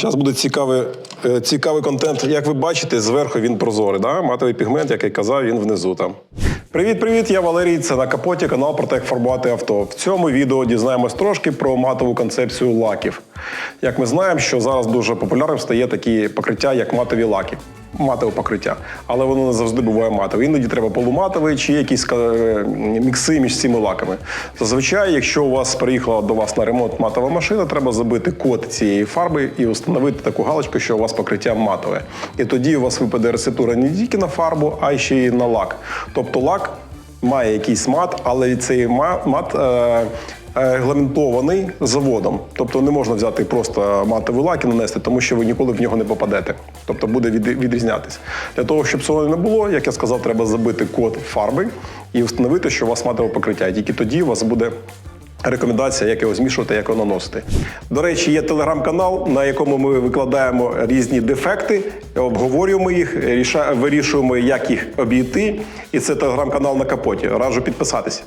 Зараз буде цікавий, е, цікавий контент. Як ви бачите, зверху він прозорий. Да? Матовий пігмент, як я казав, він внизу там. Привіт-привіт, я Валерій. Це на капоті канал про те, як фарбувати авто. В цьому відео дізнаємось трошки про матову концепцію лаків. Як ми знаємо, що зараз дуже популярним стає такі покриття, як матові лаки. Матове покриття, але воно не завжди буває матове. Іноді треба полуматовий чи якісь е, мікси між цими лаками. Зазвичай, якщо у вас приїхала до вас на ремонт матова машина, треба забити код цієї фарби і встановити таку галочку, що у вас покриття матове. І тоді у вас випаде рецептура не тільки на фарбу, а ще й на лак. Тобто лак має якийсь мат, але цей ма- мат. Е, Регламентований заводом, тобто не можна взяти просто матовий лак і нанести, тому що ви ніколи в нього не попадете. Тобто буде від- відрізнятись. Для того, щоб цього не було, як я сказав, треба забити код фарби і встановити, що у вас матове покриття. Тільки тоді у вас буде Рекомендація, як його змішувати, як його наносити. До речі, є телеграм-канал, на якому ми викладаємо різні дефекти, обговорюємо їх, вирішуємо, як їх обійти. І це телеграм-канал на капоті. Раджу підписатися.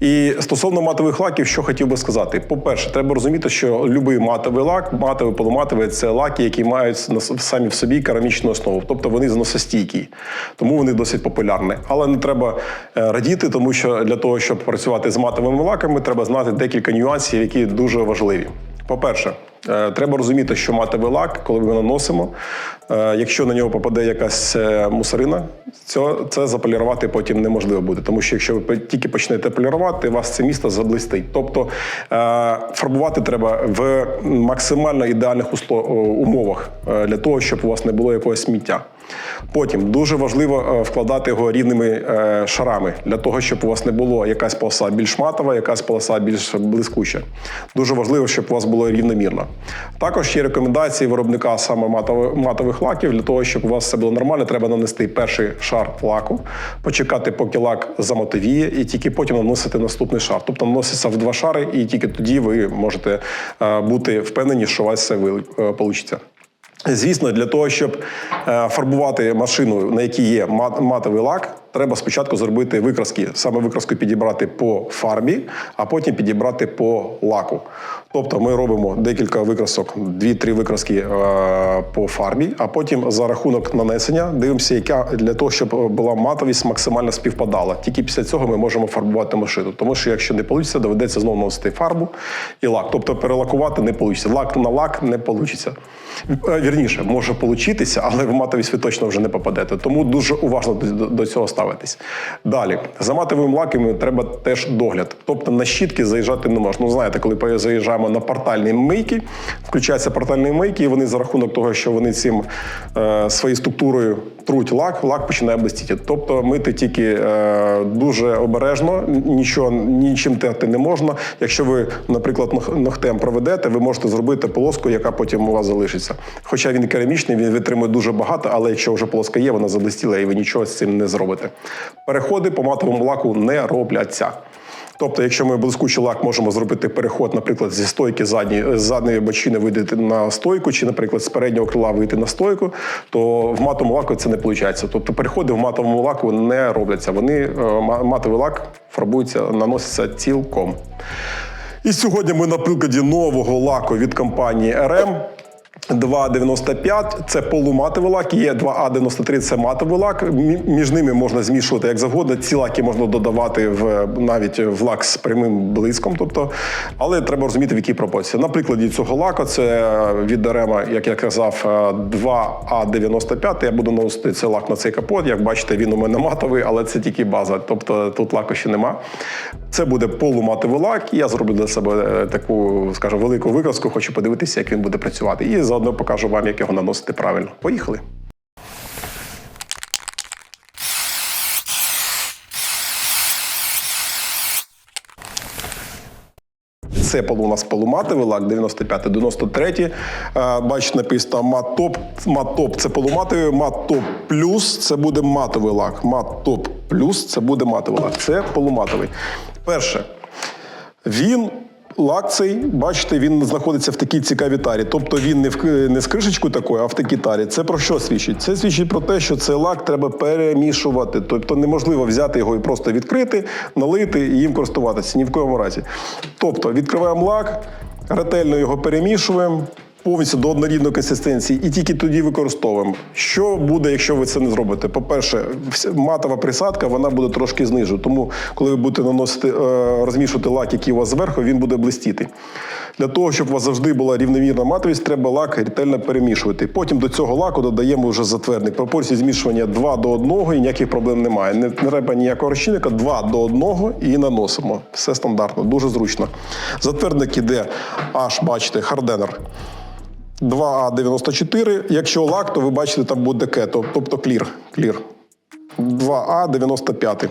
І стосовно матових лаків, що хотів би сказати. По-перше, треба розуміти, що будь-який матовий лак, матовий, полуматовий це лаки, які мають самі в собі керамічну основу, тобто вони зносостійкі. Тому вони досить популярні. Але не треба е, радіти, тому що для того, щоб працювати з матовими лаками, треба знати декілька нюансів, які дуже важливі. По-перше, е, треба розуміти, що матовий лак, коли ми наносимо, е, якщо на нього попаде якась е, мусорина, це, заполірувати потім неможливо буде. Тому що якщо ви тільки почнете полірувати, вас це місто заблистить. Тобто фарбувати треба в максимально ідеальних умовах для того, щоб у вас не було якогось сміття. Потім дуже важливо е, вкладати його рівними е, шарами для того, щоб у вас не було якась полоса більш матова, якась полоса більш блискуча. Дуже важливо, щоб у вас було рівномірно. Також є рекомендації виробника саме матових, лаків для того, щоб у вас все було нормально. Треба нанести перший шар лаку, почекати, поки лак замотовіє, і тільки потім наносити наступний шар. Тобто наноситься в два шари, і тільки тоді ви можете е, бути впевнені, що у вас все вийде. Звісно, для того, щоб е, фарбувати машину, на якій є матовий лак, треба спочатку зробити викраски. Саме викраску підібрати по фарбі, а потім підібрати по лаку. Тобто ми робимо декілька викрасок, дві-три викраски е, по фарбі, а потім за рахунок нанесення дивимося, яка для того, щоб була матовість максимально співпадала. Тільки після цього ми можемо фарбувати машину. Тому що якщо не вийде, доведеться знову наносити фарбу і лак. Тобто перелакувати не вийде. Лак на лак не вийде. Вірніше, може получитися, але в матовість ви точно вже не попадете. Тому дуже уважно до, цього ставитись. Далі, за матовим лаками треба теж догляд. Тобто на щітки заїжджати не можна. Ну, знаєте, коли заїжджаємо на портальні мийки, включаються портальні мийки, і вони за рахунок того, що вони цим е, своєю структурою труть лак, лак починає блистіти. Тобто мити тільки е, дуже обережно, нічого нічим терти не можна. Якщо ви, наприклад, ног- ногтем проведете, ви можете зробити полоску, яка потім у вас залишиться. Хоча він керамічний, він витримує дуже багато, але якщо вже полоска є, вона заблистіла і ви нічого з цим не зробите. Переходи по матовому лаку не робляться. Тобто, якщо ми блискучий лак можемо зробити переход, наприклад, зі стойки задньої, з задньої бочини вийти на стойку, чи, наприклад, з переднього крила вийти на стойку, то в матовому лаку це не виходить. Тобто переходи в матовому лаку не робляться. Вони е, матовий лак фарбується, наноситься цілком. І сьогодні ми на прикладі нового лаку від компанії RM. 2,95 це полуматовий лак, є 2А93 це матовий лак. Між ними можна змішувати як завгодно. Ці лаки можна додавати в навіть в лак з прямим блиском. Тобто, але треба розуміти, в якій пропорції. На прикладі цього лаку це від Дарема, як я казав, 2А95. Я буду наносити цей лак на цей капот. Як бачите, він у мене матовий, але це тільки база. Тобто тут лаку ще нема. Це буде полуматовий лак. Я зроблю для себе е, таку, скажімо, велику викраску. Хочу подивитися, як він буде працювати. І заодно покажу вам, як його наносити правильно. Поїхали. Це у нас полуматовий лак 95-93. Е, Бачите, написано. Мат-топ це полуматовий, мат-топ плюс це буде матовий лак. Мат-топ плюс це буде матовий лак. Це полуматовий. Перше, він. Лак цей, бачите, він знаходиться в такій цікавій тарі. Тобто він не в не з кришечкою такою, а в такій тарі. Це про що свідчить? Це свідчить про те, що цей лак треба перемішувати. Тобто неможливо взяти його і просто відкрити, налити і їм користуватися ні в коєму разі. Тобто відкриваємо лак, ретельно його перемішуємо. Повністю до однорідної консистенції і тільки тоді використовуємо. Що буде, якщо ви це не зробите? По-перше, матова присадка вона буде трошки знижу. Тому, коли ви будете наносити, е, розмішувати лак, який у вас зверху, він буде блистіти. Для того, щоб у вас завжди була рівномірна матовість, треба лак ретельно перемішувати. Потім до цього лаку додаємо вже затвердник. Пропорції змішування 2 до 1 і ніяких проблем немає. Не не треба ніякого розчинника, 2 до 1 і наносимо. Все стандартно, дуже зручно. Затвердник іде аж, бачите, харденер. 2А94. Якщо лак, то ви бачите, там буде кето, тобто клір. клір. 2А95.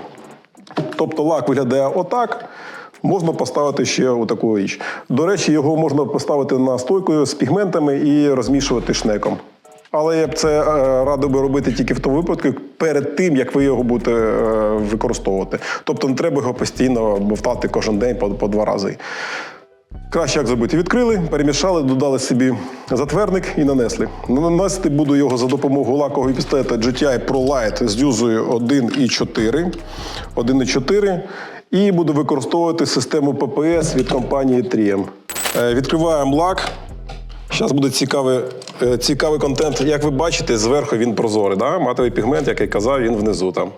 Тобто лак виглядає отак. Можна поставити ще отаку річ. До речі, його можна поставити на стойку з пігментами і розмішувати шнеком. Але я б це е, радив би робити тільки в тому випадку, перед тим, як ви його будете е, використовувати. Тобто не треба його постійно бовтати кожен день по, по два рази. Краще як зробити? Відкрили, перемішали, додали собі затвердник і нанесли. Нанести буду його за допомогою лакового пістолета GTI Pro Light з дюзою 1,4. 1,4. І буду використовувати систему PPS від компанії 3M. Е, Відкриваємо лак. Зараз буде цікавий, е, цікавий контент. Як ви бачите, зверху він прозорий. Да? Матовий пігмент, як я казав, він внизу там.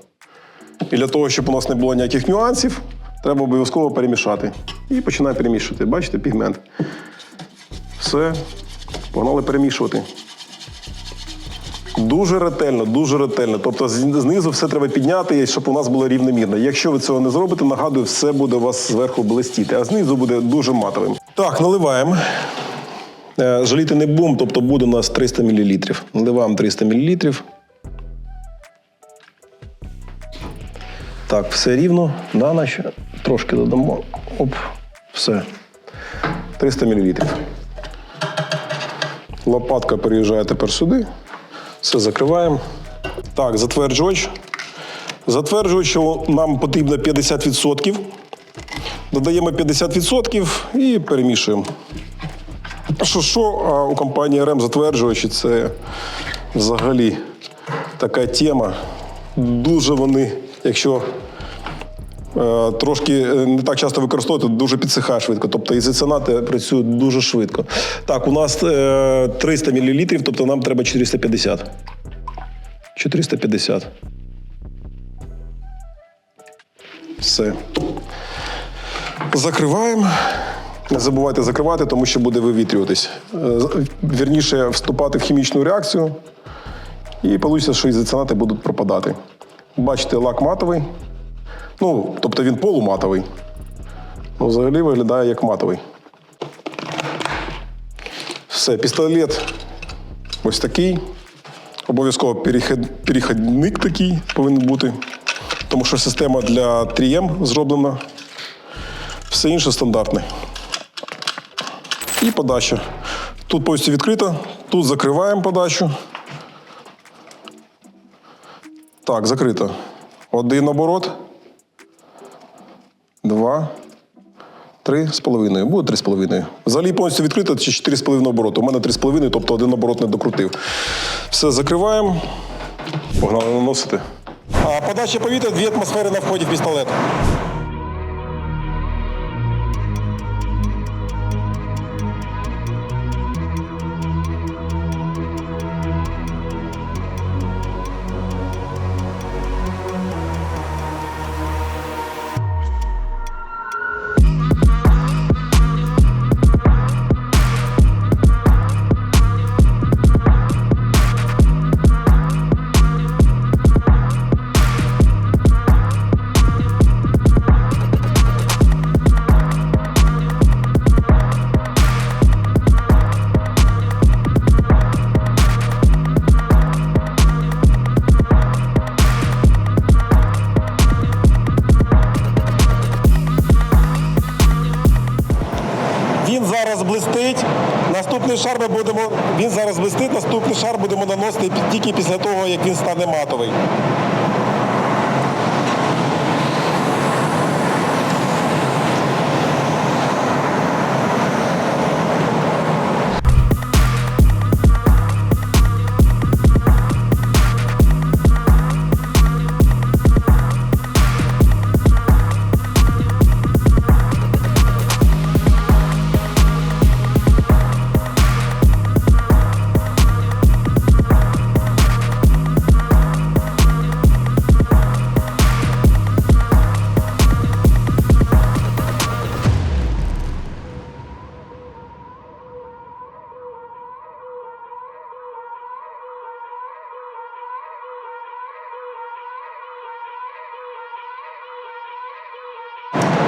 І для того, щоб у нас не було ніяких нюансів, треба обов'язково перемішати. І починаємо перемішувати. Бачите, пігмент. Все. Погнали перемішувати. Дуже ретельно, дуже ретельно. Тобто знизу все треба підняти, щоб у нас було рівномірно. Якщо ви цього не зробите, нагадую, все буде у вас зверху блистіти, а знизу буде дуже матовим. Так, наливаємо. Е, Жаліти не бум, тобто буде у нас 300 мл. Наливаємо 300 мл. Так, все рівно. Да, наче трошки додамо. Оп, все. 300 мл. Лопатка переїжджає тепер сюди. Все закриваємо. Так, затверджувач. Затверджувач, що нам потрібно 50%. Додаємо 50% і перемішуємо. Що, що а у компанії РМ затверджувачі це взагалі така тема. Дуже вони, якщо трошки е, не так часто використовувати, дуже підсихає швидко. Тобто ізоціанати працюють дуже швидко. Так, у нас е, 300 мл, тобто нам треба 450. 450. Все. Закриваємо. Не забувайте закривати, тому що буде вивітрюватись. Е, Вірніше, вступати в хімічну реакцію. І вийде, що ізоціанати будуть пропадати. Бачите, лак матовий. Ну, тобто він полуматовий. Ну, взагалі виглядає як матовий. Все, пістолет ось такий. Обов'язково перехід- перехідник такий повинен бути. Тому що система для 3М зроблена. Все інше стандартне. І подача. Тут повністю відкрита, тут закриваємо подачу. Так, закрито. Один оборот. Два. Три з половиною. Буде три з половиною. Взагалі повністю відкрито чи чотири з половиною обороти. У мене три з половиною, тобто один оборот не докрутив. Все закриваємо. Погнали наносити. А подача повітря дві атмосфери на вході в пістолет. Ми будемо. Він зараз вести наступний шар будемо наносити тільки після того, як він стане матовий.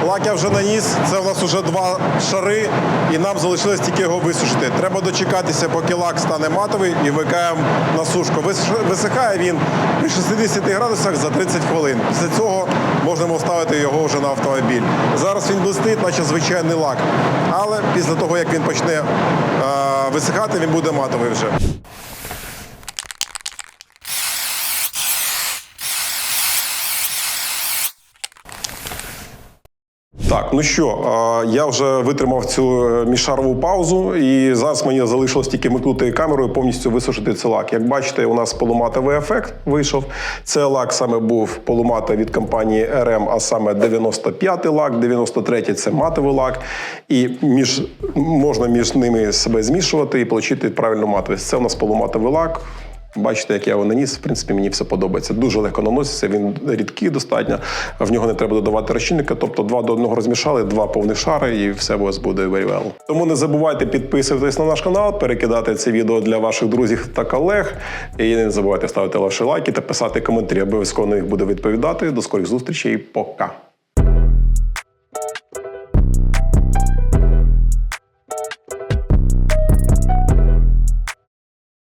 Лак я вже наніс. Це у нас вже два шари, і нам залишилось тільки його висушити. Треба дочекатися, поки лак стане матовий, і вмикаємо на сушку. Висихає він при 60 градусах за 30 хвилин. Після цього можемо вставити його вже на автомобіль. Зараз він блистить, наче звичайний лак. Але після того, як він почне е, висихати, він буде матовий вже. Так, ну що, я вже витримав цю е, міжшарову паузу, і зараз мені залишилось тільки вмикнути камеру і повністю висушити цей лак. Як бачите, у нас полуматовий ефект вийшов. Це лак саме був полумата від компанії RM, а саме 95-й лак, 93-й це матовий лак. І між, можна між ними себе змішувати і отримати правильну матовість. Це у нас полуматовий лак. Бачите, як я його наніс. В принципі, мені все подобається. Дуже легко наноситься. Він рідкий достатньо. В нього не треба додавати розчинника. Тобто два до одного розмішали, два повних шари, і все у вас буде very well. Тому не забувайте підписуватись на наш канал, перекидати це відео для ваших друзів та колег. І не забувайте ставити ваші лайки та писати коментарі. Обов'язково на них буду відповідати. До скорих зустрічей. Пока.